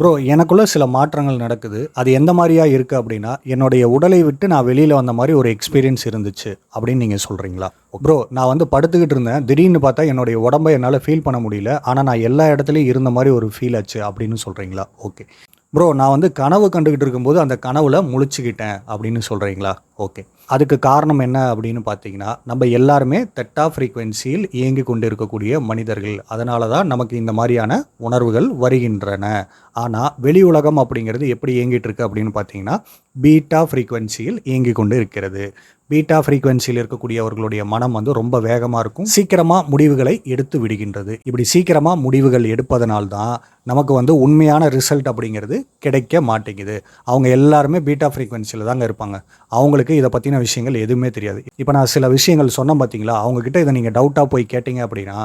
Bro எனக்குள்ளே சில மாற்றங்கள் நடக்குது. அது எந்த மாதிரியா இருக்குது அப்படின்னா என்னுடைய உடலை விட்டு நான் வெளியில் வந்த மாதிரி ஒரு எக்ஸ்பீரியன்ஸ் இருந்துச்சு அப்படின்னு நீங்கள் சொல்கிறீங்களா ப்ரோ நான் வந்து படுத்துக்கிட்டு இருந்தேன். திடீர்னு பார்த்தா என்னுடைய உடம்பை என்னால் ஃபீல் பண்ண முடியல. ஆனால் நான் எல்லா இடத்துலையும் இருந்த மாதிரி ஒரு ஃபீல் ஆச்சு அப்படின்னு சொல்கிறீங்களா ஓகே ப்ரோ நான் வந்து கனவு கண்டுக்கிட்டு இருக்கும்போது அந்த கனவில் முழிச்சுக்கிட்டேன் அப்படின்னு சொல்கிறீங்களா ஓகே அதுக்கு காரணம் என்ன அப்படின்னு பார்த்தீங்கன்னா நம்ம எல்லாருமே தெட்டா ஃப்ரீக்வன்சியில் இயங்கி கொண்டு இருக்கக்கூடிய மனிதர்கள். அதனால தான் நமக்கு இந்த மாதிரியான உணர்வுகள் வருகின்றன. ஆனால் வெளி உலகம் அப்படிங்கிறது எப்படி இயங்கிட்டு இருக்கு அப்படின்னு பார்த்தீங்கன்னா பீட்டா ஃப்ரீக்வன்சியில் இயங்கி கொண்டு இருக்கிறது. பீட்டா ஃப்ரீக்வன்சியில் இருக்கக்கூடியவர்களுடைய மனம் வந்து ரொம்ப வேகமாக இருக்கும். சீக்கிரமாக முடிவுகளை எடுத்து விடுகின்றது. இப்படி சீக்கிரமாக முடிவுகள் எடுப்பதனால்தான் நமக்கு வந்து உண்மையான ரிசல்ட் அப்படிங்கிறது கிடைக்க மாட்டேங்குது. அவங்க எல்லாருமே பீட்டா ஃப்ரீக்வன்சியில் தாங்க இருப்பாங்க. அவங்களுக்கு இதை பற்றின விஷயங்கள் எதுவுமே தெரியாது. இப்போ நான் சில விஷயங்கள் சொன்னேன் பார்த்தீங்களா அவங்கக்கிட்ட இதை நீங்கள் டவுட்டாக போய் கேட்டீங்க அப்படின்னா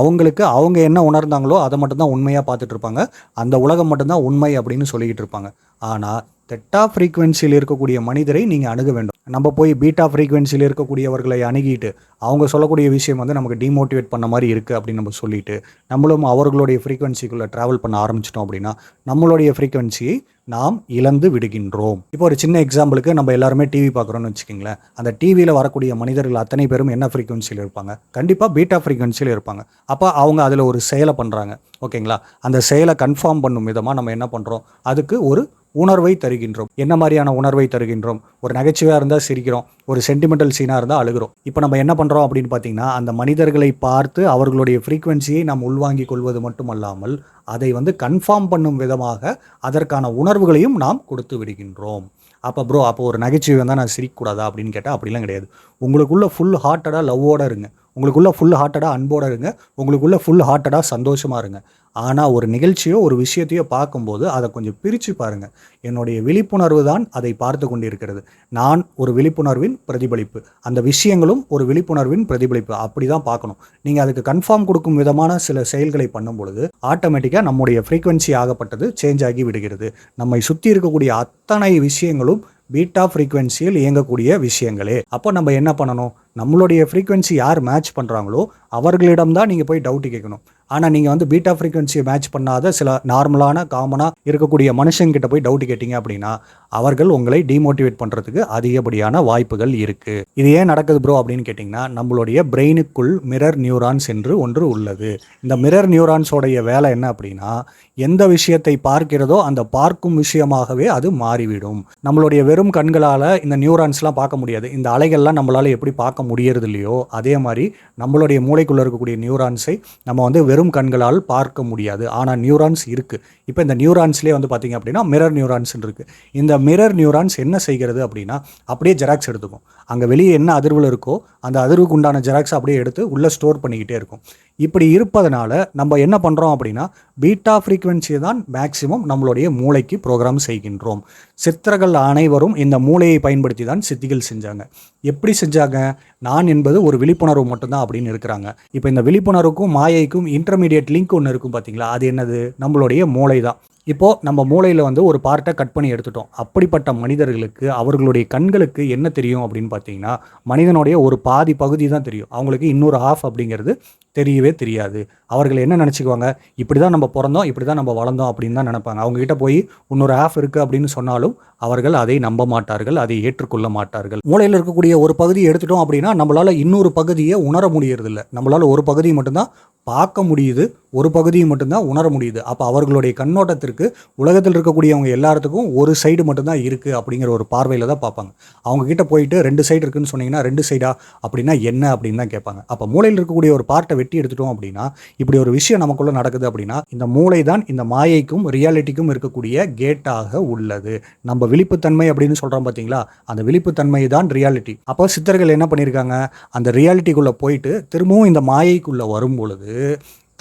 அவங்களுக்கு அவங்க என்ன உணர்ந்தாங்களோ அதை மட்டும்தான் உண்மையாக பார்த்துட்டு இருப்பாங்க. அந்த உலகம் மட்டும்தான் உண்மை அப்படின்னு சொல்லிக்கிட்டு இருப்பாங்க. ஆனால் தெட்டா ஃப்ரீக்குவென்சியில் இருக்கக்கூடிய மனிதரை நீங்கள் அணுக வேண்டும். நம்ம போய் பீட்டா ஃப்ரீக்வன்சியில் இருக்கக்கூடியவர்களை அணுகிட்டு அவங்க சொல்லக்கூடிய விஷயம் வந்து நமக்கு டிமோட்டிவேட் பண்ண மாதிரி இருக்குது அப்படின்னு நம்ம சொல்லிட்டு நம்மளும் அவர்களுடைய ஃப்ரீக்வன்சிக்குள்ளே ட்ராவல் பண்ண ஆரம்பிச்சிட்டோம் அப்படின்னா நம்மளுடைய ஃப்ரீக்வன்சியை நாம் இழந்து விடுகின்றோம். இப்போ ஒரு சின்ன எக்ஸாம்பிளுக்கு நம்ம எல்லாருமே டிவி பார்க்குறோம்னு வச்சுக்கிங்களேன். அந்த டிவியில் வரக்கூடிய மனிதர்கள் அத்தனை பேரும் என்ன ஃப்ரீக்வன்சியில் இருப்பாங்க? கண்டிப்பாக பீட்டா ஃப்ரீக்வன்சியில் இருப்பாங்க. அப்போ அவங்க அதில் ஒரு செயலை பண்ணுறாங்க ஓகேங்களா? அந்த செயலை கன்ஃபார்ம் பண்ணும் விதமாக நம்ம என்ன பண்ணுறோம் அதுக்கு ஒரு உணர்வை தருகின்றோம். என்ன மாதிரியான உணர்வை தருகின்றோம்? ஒரு நகைச்சுவையாக இருந்தால் சிரிக்கிறோம். ஒரு சென்டிமெண்டல் சீனாக இருந்தால் அழுகிறோம். இப்போ நம்ம என்ன பண்ணுறோம் அப்படின்னு பார்த்தீங்கன்னா அந்த மனிதர்களை பார்த்து அவர்களுடைய ஃப்ரீக்குவென்சியை நாம் உள்வாங்கிக் கொள்வது மட்டுமல்லாமல் அதை வந்து கன்ஃபார்ம் பண்ணும் விதமாக அதற்கான உணர்வுகளையும் நாம் கொடுத்து விடுகின்றோம். அப்போ ப்ரோ அப்போ ஒரு நகைச்சுவை வந்தால் நான் சிரிக்கக்கூடாதா அப்படின்னு கேட்டால் அப்படிலாம் கிடையாது. உங்களுக்குள்ள ஃபுல் ஹார்ட்டடாக லவ்வோட இருங்க. உங்களுக்குள்ளே ஃபுல் ஹார்ட்டடாக அன்போட இருங்க. உங்களுக்குள்ளே ஃபுல் ஹார்ட்டடாக சந்தோஷமாக இருங்க. ஆனால் ஒரு நிகழ்ச்சியோ ஒரு விஷயத்தையோ பார்க்கும்போது அதை கொஞ்சம் பிரித்து பாருங்கள் என்னுடைய விழிப்புணர்வு தான் அதை பார்த்து கொண்டிருக்கிறது. நான் ஒரு விழிப்புணர்வின் பிரதிபலிப்பு. அந்த விஷயங்களும் ஒரு விழிப்புணர்வின் பிரதிபலிப்பு. அப்படி தான் பார்க்கணும். நீங்கள் அதுக்கு கன்ஃபார்ம் கொடுக்கும் விதமான சில செயல்களை பண்ணும் பொழுது ஆட்டோமேட்டிக்காக நம்முடைய ஃப்ரீக்வன்சி ஆகப்பட்டது சேஞ்ச் ஆகி விடுகிறது. நம்மை சுற்றி இருக்கக்கூடிய அத்தனை விஷயங்களும் பீட்டா ஃப்ரீக்வன்சியில் இயங்கக்கூடிய விஷயங்களே. அப்போ நம்ம என்ன பண்ணணும்? நம்மளுடைய ஃப்ரீக்வன்சி யார் மேட்ச் பண்ணுறாங்களோ அவர்களிடம் தான் நீங்கள் போய் டவுட் கேட்கணும். ஆனால் நீங்கள் வந்து பீட்டா ஃப்ரீக்வன்சியை மேட்ச் பண்ணாத சில நார்மலான காமனாக இருக்கக்கூடிய மனுஷங்கிட்ட போய் டவுட் கேட்டிங்க அப்படின்னா அவர்கள் உங்களை டிமோட்டிவேட் பண்ணுறதுக்கு அதிகப்படியான வாய்ப்புகள் இருக்குது இது ஏன் நடக்குது ப்ரோ அப்படின்னு கேட்டிங்கன்னா நம்மளுடைய பிரெயினுக்குள் மிரர் நியூரான்ஸ் என்று ஒன்று உள்ளது. இந்த மிரர் நியூரான்ஸோடைய வேலை என்ன அப்படின்னா எந்த விஷயத்தை பார்க்கிறதோ அந்த பார்க்கும் விஷயமாகவே அது மாறிவிடும். நம்மளுடைய வெறும் கண்களால் இந்த நியூரான்ஸ்லாம் பார்க்க முடியாது. இந்த அலைகள்லாம் நம்மளால் எப்படி பார்க்க முடியறது இல்லையோ அதே மாதிரி நம்மளுடைய மூளைக்குள்ளே இருக்கக்கூடிய நியூரான்ஸை நம்ம வந்து வெறும் கண்களால் பார்க்க முடியாது. ஆனால் நியூரான்ஸ் இருக்குது இப்போ இந்த நியூரான்ஸ்லேயே வந்து பார்த்திங்க அப்படின்னா மிரர் நியூரான்ஸ் இருக்குது இந்த மிரர் நியூரான்ஸ் என்ன செய்கிறது அப்படின்னா அப்படியே ஜெராக்ஸ் எடுத்துக்கும். அங்கே வெளியே என்ன அதிர்வில் இருக்கோ அந்த அதிர்வுக்கு உண்டான ஜெராக்ஸ் அப்படியே எடுத்து உள்ளே ஸ்டோர் பண்ணிக்கிட்டே இருக்கும். இப்படி இருப்பதனால நம்ம என்ன பண்ணுறோம் அப்படின்னா பீட்டா ஃப்ரீக்குவென்சியை தான் மேக்சிமம் நம்மளுடைய மூளைக்கு ப்ரோக்ராம் செய்கின்றோம். சித்தர்கள் அனைவரும் இந்த மூளையை பயன்படுத்தி தான் சித்திகள் செஞ்சாங்க. எப்படி செஞ்சாங்க? நான் என்பது ஒரு விழிப்புணர்வு மட்டும்தான் அப்படின்னு இருக்கிறாங்க. இப்போ இந்த விழிப்புணர்வுக்கும் மாயைக்கும் இன்டர்மீடியட் லிங்க் ஒன்று இருக்கும் பார்த்தீங்களா அது என்னது? நம்மளுடைய மூளை தான் இப்போது நம்ம மூளையில் வந்து ஒரு பார்ட்டை கட் பண்ணி எடுத்துட்டோம். அப்படிப்பட்ட மனிதர்களுக்கு அவர்களுடைய கண்களுக்கு என்ன தெரியும் அப்படின்னு பார்த்தீங்கன்னா மனிதனுடைய ஒரு பாதி பகுதி தான் தெரியும். அவங்களுக்கு இன்னொரு ஹாஃப் அப்படிங்கிறது தெரியவே தெரியாது. அவர்கள் என்ன நினச்சிக்குவாங்க? இப்படி தான் நம்ம பிறந்தோம் இப்படி தான் நம்ம வளர்ந்தோம் அப்படின்னு தான் நினைப்பாங்க. அவங்ககிட்ட போய் இன்னொரு ஆஃப் இருக்குது அப்படின்னு சொன்னாலும் அவர்கள் அதை நம்ப மாட்டார்கள் அதை ஏற்றுக்கொள்ள மாட்டார்கள். மூளையில் இருக்கக்கூடிய ஒரு பகுதியை எடுத்துட்டோம் அப்படின்னா நம்மளால் இன்னொரு பகுதியை உணர முடியறதில்ல. நம்மளால் ஒரு பகுதியை மட்டும்தான் பார்க்க முடியுது ஒரு பகுதியை மட்டும்தான் உணர முடியுது. அப்போ அவர்களுடைய கண்ணோட்டத்திற்கு உலகத்தில் இருக்கக்கூடியவங்க எல்லாத்துக்கும் ஒரு சைடு மட்டும்தான் இருக்குது அப்படிங்கிற ஒரு பார்வையில் தான் பார்ப்பாங்க. அவங்க கிட்ட போயிட்டு ரெண்டு சைடு இருக்குன்னு சொன்னீங்கன்னா ரெண்டு சைடா அப்படின்னா என்ன அப்படின்னு தான் கேட்பாங்க. அப்போ மூளையில் இருக்கக்கூடிய ஒரு பார்ட்டை வெட்டி எடுத்துட்டோம் அப்படின்னா இப்படி ஒரு விஷயம் நமக்குள்ள நடக்குது அப்படின்னா இந்த மூளை தான் இந்த மாயைக்கும் ரியாலிட்டிக்கும் இருக்கக்கூடிய கேட்டாக உள்ளது. நம்ம விழிப்புத்தன்மை அப்படின்னு சொல்கிறோம் பார்த்தீங்களா அந்த விழிப்புத்தன்மை தான் ரியாலிட்டி அப்போ சித்தர்கள் என்ன பண்ணியிருக்காங்க அந்த ரியாலிட்டிக்குள்ளே போயிட்டு திரும்பவும் இந்த மாயைக்குள்ளே வரும் பொழுது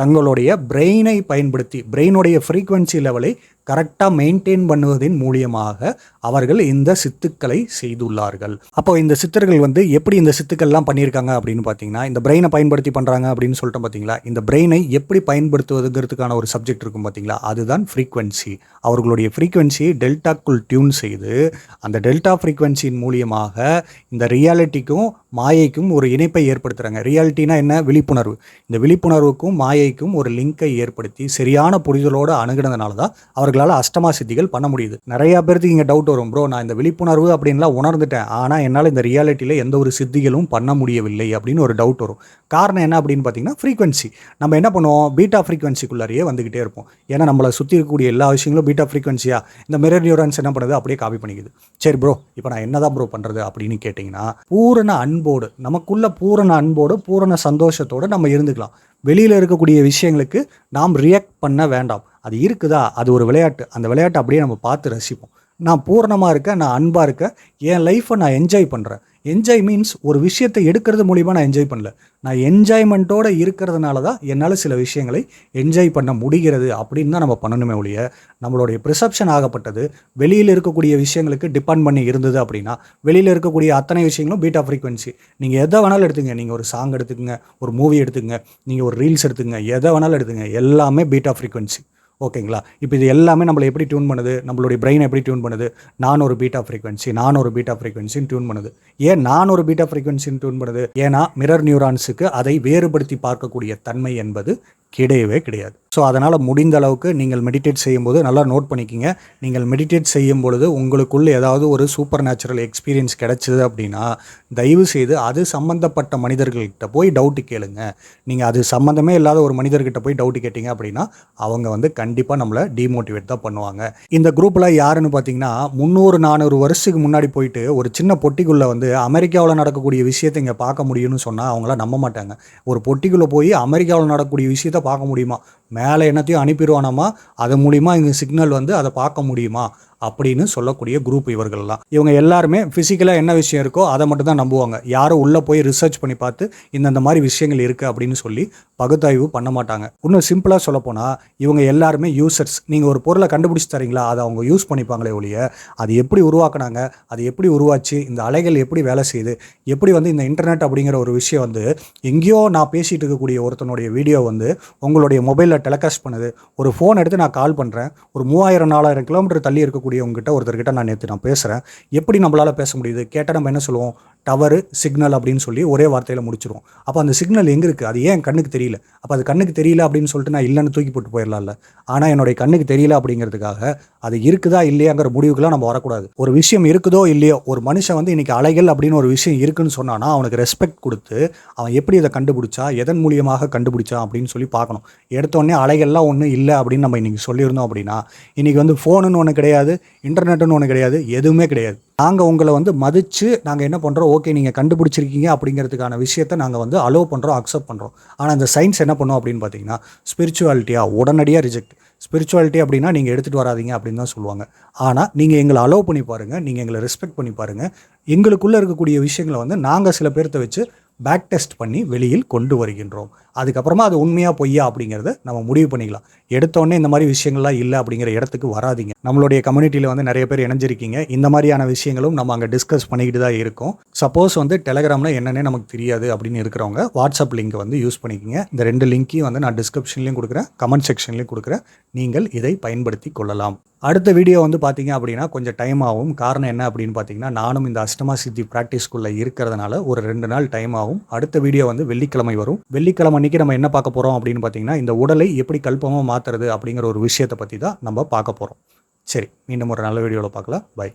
தங்களுடைய பிரெயினை பயன்படுத்தி பிரெயினுடைய ஃப்ரீக்வன்சி லெவலை கரெக்டாக மெயின்டைன் பண்ணுவதன் மூலியமாக அவர்கள் இந்த சித்துக்களை செய்துள்ளார்கள். அப்போ இந்த சித்தர்கள் வந்து எப்படி இந்த சித்துக்கள்லாம் பண்ணியிருக்காங்க அப்படின்னு பார்த்தீங்கன்னா இந்த பிரெயினை பயன்படுத்தி பண்ணுறாங்க அப்படின்னு சொல்லிட்டு பார்த்தீங்களா? இந்த பிரெயினை எப்படி பயன்படுத்துவதுங்கிறதுக்கான ஒரு சப்ஜெக்ட் இருக்கும் பார்த்தீங்களா? அதுதான் ஃப்ரீக்வன்சி அவர்களுடைய ஃப்ரீக்வன்சியை டெல்டாக்குள் டியூன் செய்து அந்த டெல்டா ஃப்ரீக்வன்சியின் மூலியமாக இந்த ரியாலிட்டிக்கும் மாயைக்கும் ஒரு இணைப்பை ஏற்படுத்துகிறாங்க ரியாலிட்டினா என்ன? விழிப்புணர்வு. இந்த விழிப்புணர்வுக்கும் மாயைக்கும் ஒரு லிங்கை ஏற்படுத்தி சரியான புரிதலோடு அணுகினதுனால தான் அவர்கள் எங்களால் அஷ்டமா சித்திகள் பண்ண முடியுது. நிறைய பேருக்கு இங்கே டவுட் வரும். ப்ரோ நான் இந்த விழிப்புணர்வு அப்படின்லாம் உணர்ந்துட்டேன். ஆனால் என்னால் இந்த ரியாலிட்டியில் எந்த ஒரு சித்திகளும் பண்ண முடியவில்லை அப்படின்னு ஒரு டவுட் வரும். காரணம் என்ன அப்படின்னு பார்த்தீங்கன்னா ஃப்ரீக்வன்சி நம்ம என்ன பண்ணுவோம்? பீட்டா ஃப்ரீக்வன்சிக்குள்ளாரியே வந்துகிட்டே இருப்போம். ஏன்னா நம்மளை சுற்றி இருக்கக்கூடிய எல்லா விஷயங்களும் பீட்டா ஃப்ரீக்வன்சியாக இந்த மிரர் நியூரான்ஸ் என்ன பண்ணுது? அப்படியே காப்பி பண்ணிக்குது. சரி ப்ரோ இப்போ நான் என்னதான் ப்ரோ பண்ணுறது அப்படின்னு கேட்டிங்கன்னா பூரண அன்போடு நமக்குள்ள பூரண அன்போடு பூரண சந்தோஷத்தோடு நம்ம இருந்துக்கலாம். வெளியில் இருக்கக்கூடிய விஷயங்களுக்கு நாம் ரியாக்ட் பண்ண வேண்டாம். அது இருக்குதா? அது ஒரு விளையாட்டு. அந்த விளையாட்டை அப்படியே நம்ம பார்த்து ரசிப்போம். நான் பூர்ணமாக இருக்கேன் நான் அன்பாக இருக்கேன். என் லைஃப்பை நான் என்ஜாய் பண்ணுறேன் என்ஜாய் மீன்ஸ் ஒரு விஷயத்தை எடுக்கிறது மூலிமா நான் என்ஜாய் பண்ணல. நான் என்ஜாய்மெண்ட்டோடு இருக்கிறதுனால தான் என்னால் சில விஷயங்களை என்ஜாய் பண்ண முடிகிறது அப்படின்னு தான் நம்ம பண்ணணுமே ஒழிய நம்மளுடைய ப்ரிசப்ஷன் ஆகப்பட்டது. வெளியில் இருக்கக்கூடிய விஷயங்களுக்கு டிபெண்ட் பண்ணி இருந்தது அப்படின்னா வெளியில் இருக்கக்கூடிய அத்தனை விஷயங்களும் பீட்டா ஃப்ரீக்வன்சி நீங்கள் எதை வேணாலும் எடுத்துங்க நீங்கள் ஒரு சாங் எடுத்துக்கங்க ஒரு மூவி எடுத்துக்கங்க நீங்கள் ஒரு ரீல்ஸ் எடுத்துக்கங்க எதை வேணாலும் எடுத்துங்க எல்லாமே பீட்டா ஃப்ரீக்வன்சி ஓகேங்களா? இப்போ இது எல்லாமே நம்மளை எப்படி டியூன் பண்ணுது? நம்மளுடைய பிரெயின் எப்படி டியூன் பண்ணுது? நான் ஒரு பீட்டா ஃப்ரீக்வன்சி நான் ஒரு பீட்டா ஃப்ரீக்வன்சின்னு டியூன் பண்ணுது. ஏன் நான் ஒரு பீட்டா ஃப்ரீக்வன்சின்னு டியூன் பண்ணுது? ஏன்னா மிரர் நியூரான்ஸுக்கு அதை வேறுபடுத்தி பார்க்கக்கூடிய தன்மை என்பது கிடையவே கிடையாது. ஸோ அதனால் முடிந்த அளவுக்கு நீங்கள் மெடிடேட் செய்யும்போது நல்லா நோட் பண்ணிக்கிங்க. நீங்கள் மெடிடேட் செய்யும் பொழுது உங்களுக்குள்ளே ஏதாவது ஒரு சூப்பர் நேச்சுரல் எக்ஸ்பீரியன்ஸ் கிடைச்சிது அப்படின்னா தயவு செய்து அது சம்மந்தப்பட்ட மனிதர்கள்கிட்ட போய் டவுட்டு கேளுங்க. நீங்கள் அது சம்மந்தமே இல்லாத ஒரு மனிதர்கிட்ட போய் டவுட்டு கேட்டிங்க அப்படின்னா அவங்க வந்து கண்டிப்பாக நம்மளை டிமோட்டிவேட் தான் பண்ணுவாங்க. இந்த குரூப்பில் யாருன்னு பார்த்தீங்கன்னா முந்நூறு நானூறு வருஷத்துக்கு முன்னாடி போயிட்டு ஒரு சின்ன பொட்டிக்குள்ளே வந்து அமெரிக்காவில் நடக்கக்கூடிய விஷயத்தை இங்கே பார்க்க முடியும்னு சொன்னால் அவங்களாம் நம்ப மாட்டாங்க. ஒரு பொட்டிக்குள்ளே போய் அமெரிக்காவில் நடக்கக்கூடிய விஷயத்த பார்க்க முடியுமா? மேலே என்னத்தையும் அனுப்பிடுவானாமா? அது மூலிமா இங்கே சிக்னல் வந்து அதை பார்க்க முடியுமா? அப்படின்னு சொல்லக்கூடிய குரூப் இவர்கள்லாம். இவங்க எல்லாருமே ஃபிசிக்கலாக என்ன விஷயம் இருக்கோ அதை மட்டும் தான் நம்புவாங்க. யாரும் உள்ளே போய் ரிசர்ச் பண்ணி பார்த்து இந்தந்த மாதிரி விஷயங்கள் இருக்குது அப்படின்னு சொல்லி பகுத்தாய்வு பண்ண மாட்டாங்க. இன்னும் சிம்பிளாக சொல்லப்போனால் இவங்க எல்லாருமே யூசர்ஸ் நீங்கள் ஒரு பொருளை கண்டுபிடிச்சி தரீங்களா? அதை அவங்க யூஸ் பண்ணிப்பாங்களே ஒழிய அது எப்படி உருவாக்குனாங்க? அது எப்படி உருவாச்சு? இந்த அலைகள் எப்படி வேலை செய்யுது? எப்படி வந்து இந்த இன்டர்நெட் அப்படிங்கிற ஒரு விஷயம் வந்து எங்கேயோ நான் பேசிகிட்டு இருக்கக்கூடிய ஒருத்தனுடைய வீடியோ வந்து உங்களுடைய மொபைலில் டெலகாஸ்ட் பண்ணுது. ஒரு ஃபோன் எடுத்து நான் கால் பண்ணுறேன் ஒரு மூவாயிரம் நாலாயிரம் கிலோமீட்டர் தள்ளி இருக்கக்கூடிய உங்ககிட்ட ஒருத்தர்கிட்ட நான் நேற்று நான் பேசுகிறேன் எப்படி நம்மளால் பேச முடியுது? கேட்டால் நம்ம என்ன சொல்லுவோம்? டவரு சிக்னல் அப்படின்னு சொல்லி ஒரே வார்த்தையில் முடிச்சிருவோம். அப்போ அந்த சிக்னல் எங்கே இருக்குது அது ஏன் கண்ணுக்கு தெரியல? அப்போ அது கண்ணுக்கு தெரியல அப்படின்னு சொல்லிட்டு நான் இல்லைன்னு தூக்கி போட்டு போயிடலாம்ல. ஆனால் என்னுடைய கண்ணுக்கு தெரியல அப்படிங்கிறதுக்காக அது இருக்குதா இல்லையாங்கிற முடிவுக்குலாம் நம்ம வரக்கூடாது. ஒரு விஷயம் இருக்குதோ இல்லையோ ஒரு மனுஷன் வந்து இன்றைக்கி அலைகள் அப்படின்னு ஒரு விஷயம் இருக்குன்னு சொன்னான்னா அவனுக்கு ரெஸ்பெக்ட் கொடுத்து அவன் எப்படி இதை கண்டுபிடிச்சா எதன் மூலியமாக கண்டுபிடிச்சான் அப்படின்னு சொல்லி பார்க்கணும். எடுத்தோடனே அலைகள்லாம் ஒன்றும் இல்லை அப்படின்னு நம்ம இன்றைக்கி சொல்லியிருந்தோம் அப்படின்னா இன்றைக்கி வந்து ஃபோனுன்னு ஒன்று கிடையாது இன்டர்நெட்டுன்னு ஒன்று கிடையாது எதுவுமே கிடையாது. நாங்கள் உங்களை வந்து மதித்து நாங்கள் என்ன பண்ணுறோம் ஓகே நீங்கள் கண்டுபிடிச்சிருக்கீங்க அப்படிங்கிறதுக்கான விஷயத்தை நாங்கள் வந்து அலோவ் பண்ணுறோம் அக்செப்ட் பண்ணுறோம் ஆனால் அந்த சயின்ஸ் என்ன பண்ணோம் அப்படின்னு பார்த்தீங்கன்னா ஸ்பிரிச்சுவாலிட்டியாக உடனடியாக ரிஜெக்ட் ஸ்பிரிச்சுவாலிட்டி அப்படின்னா நீங்கள் எடுத்துகிட்டு வராதீங்க அப்படின்னு தான் சொல்லுவாங்க. ஆனால் நீங்கள் எங்களை அலோவ் பண்ணி பாருங்கள் நீங்கள் எங்களை ரெஸ்பெக்ட் பண்ணி பாருங்கள் எங்களுக்குள்ளே இருக்கக்கூடிய விஷயங்களை வந்து நாங்கள் சில பேர்த்த வச்சு பேக் டெஸ்ட் பண்ணி வெளியில் கொண்டு வருகின்றோம். அதுக்கப்புறமா அது உண்மையாக பொய்யா அப்படிங்கிறத நம்ம முடிவு பண்ணிக்கலாம். எடுத்தோடனே இந்த மாதிரி விஷயங்கள்லாம் இல்லை அப்படிங்கிற இடத்துக்கு வராதிங்க. நம்மளுடைய கம்யூனிட்டியில் வந்து நிறைய பேர் இணைஞ்சிருக்கீங்க. இந்த மாதிரியான விஷயங்களும் நம்ம அங்கே டிஸ்கஸ் பண்ணிக்கிட்டு தான் இருக்கோம். சப்போஸ் வந்து டெலகிராமில் என்னென்ன நமக்கு தெரியாது அப்படின்னு இருக்கிறவங்க வாட்ஸ்அப் லிங்க் வந்து யூஸ் பண்ணிக்கோங்க. இந்த ரெண்டு லிங்க்கையும் வந்து நான் டிஸ்கிரிப்ஷன்லையும் கொடுக்குறேன் கமெண்ட் செக்ஷன்லையும் கொடுக்குறேன். நீங்கள் இதை பயன்படுத்தி கொள்ளலாம். அடுத்த வீடியோ வந்து பார்த்தீங்க அப்படின்னா கொஞ்சம் டைம் ஆகும். காரணம் என்ன அப்படின்னு பார்த்தீங்கன்னா நானும் இந்த அஷ்டமா சித்தி ப்ராக்டிஸ்க்குள்ளே இருக்கிறதுனால ஒரு ரெண்டு நாள் டைம் ஆகும். அடுத்த வீடியோ வந்து வெள்ளிக்கிழமை வரும். வெள்ளிக்கிழமை அன்னைக்கு நம்ம என்ன பார்க்க போகிறோம் அப்படின்னு பார்த்தீங்கன்னா இந்த உடலை எப்படி கல்பமாக மாற்றுறது அப்படிங்கிற ஒரு விஷயத்தை பற்றி தான் நம்ம பார்க்க போகிறோம் சரி மீண்டும் ஒரு நல்ல வீடியோவில் பார்க்கலாம். பை